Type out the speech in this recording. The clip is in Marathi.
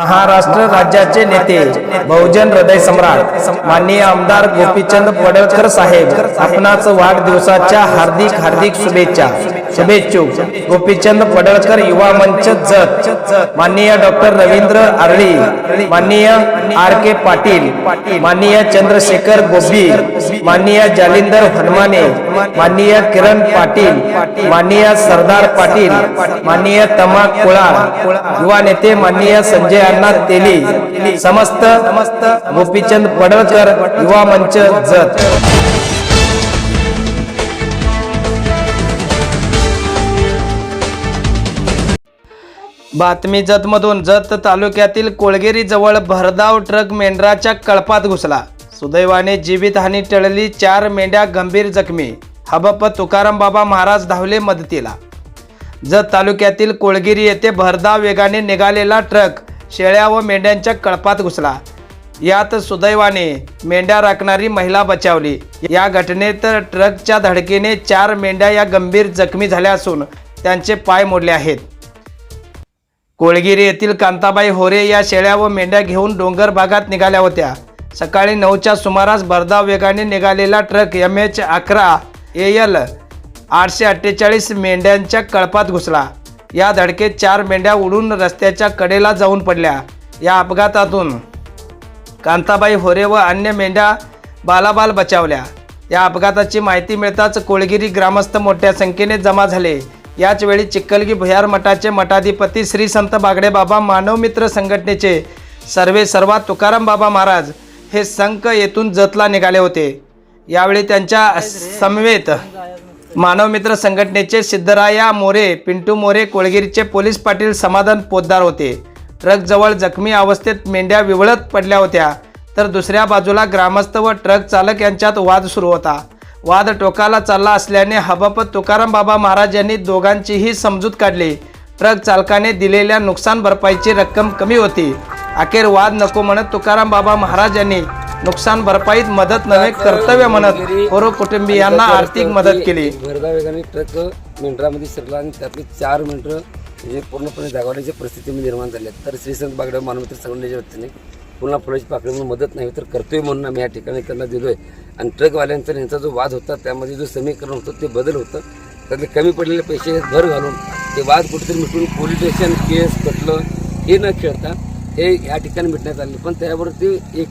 महाराष्ट्र राज्याचे नेते बहुजन हृदय सम्राट माननीय आमदार गोपीचंद पडळकर साहेब आपणाच वाढदिवसाच्या हार्दिक हार्दिक शुभेच्छा. शुभेच्छुक गोपीचंद पडळकर युवा मंच जत. माननीय डॉक्टर रवींद्र आरळी. माननीय आर के पाटील. माननीय चंद्रशेखर गोबी. माननीय जालिंदर हनुमाने. माननीय किरण पाटील. माननीय सरदार पाटील. माननीय तमा कुळाळ. युवा नेते माननीय संजय अण्णा तेली. समस्त समस्त गोपीचंद पडळकर युवा मंच जत. बातमी जतमधून जत तालुक्यातील कोळगिरीजवळ भरधाव ट्रक मेंढराच्या कळपात घुसला. सुदैवाने जीवितहानी टळली चार मेंढ्या गंभीर जखमी. हबप तुकाराम बाबा महाराज धावले मदतीला. जत तालुक्यातील कोळगिरी येथे भरधाव वेगाने निघालेला ट्रक शेळ्या व मेंढ्यांच्या कळपात घुसला. यात सुदैवाने मेंढ्या राखणारी महिला बचावली. या घटनेत ट्रकच्या धडकेने चार मेंढ्या या गंभीर जखमी झाल्या असून त्यांचे पाय मोडले आहेत. कोळगिरी येथील कांताबाई होरे या शेळ्या व मेंढ्या घेऊन डोंगर भागात निघाल्या होत्या. सकाळी नऊच्या सुमारास भरधाव वेगाने निघालेला ट्रक एम एच अकरा ए एल आठशे अठ्ठेचाळीस मेंढ्यांच्या कळपात घुसला. या धडकेत चार मेंढ्या उडून रस्त्याच्या कडेला जाऊन पडल्या. या अपघातातून कांताबाई होरे व अन्य मेंढ्या बालाबाल बचावल्या. या अपघाताची माहिती मिळताच कोळगिरी ग्रामस्थ मोठ्या संख्येने जमा झाले. याचवेळी चिखलगी चिक्कलगी भुयार मठाचे मठाधिपती श्री संत बागडे बाबा मानवमित्र संघटनेचे सर्वे सर्वात तुकाराम बाबा महाराज हे संक येथून जतला निघाले होते. यावेळी त्यांच्या समवेत मानवमित्र संघटनेचे सिद्धराया मोरे पिंटू मोरे कोळगिरीचे पोलीस पाटील समाधान पोद्दार होते. ट्रकजवळ जखमी अवस्थेत मेंढ्या विवळत पडल्या होत्या. तर दुसऱ्या बाजूला ग्रामस्थ व ट्रक चालक यांच्यात वाद सुरू होता. वाद टोकाला चालला असल्याने हबप तुकाराम बाबा महाराज यांनी दोघांचीही समजूत काढली. ट्रक चालकाने दिलेल्या नुकसान भरपाईची रक्कम कमी होती. अखेर वाद नको म्हणत तुकाराम बाबा महाराज यांनी नुकसान भरपाईत मदत नव्हे कर्तव्य म्हणत होरो कुटुंबियांना आर्थिक मदत केली. भरधा वेगाने ट्रक मेंढरामध्ये शिरला आणि त्यातले चार मेंढरं म्हणजे पूर्णपणे जागवण्याच्या परिस्थितीमध्ये निर्माण झाले. तर श्री संत बागडे मानवमित्र संघटनेच्या वतीने पुन्हा फुलाची पाकळी म्हणून मदत नाही तर करतोय म्हणून आम्ही या ठिकाणी त्यांना दिलोय. आणि ट्रकवाल्यांचा यांचा जो वाद होता त्यामध्ये जो समीकरण होतं ते बदल होतं. त्यातले कमी पडलेले पैसे भर घालून ते वाद कुठेतरी मिटून पोलीस स्टेशन केस कटलं हे न खेळता हे या ठिकाणी मिटण्यात आले. पण त्यावरती एक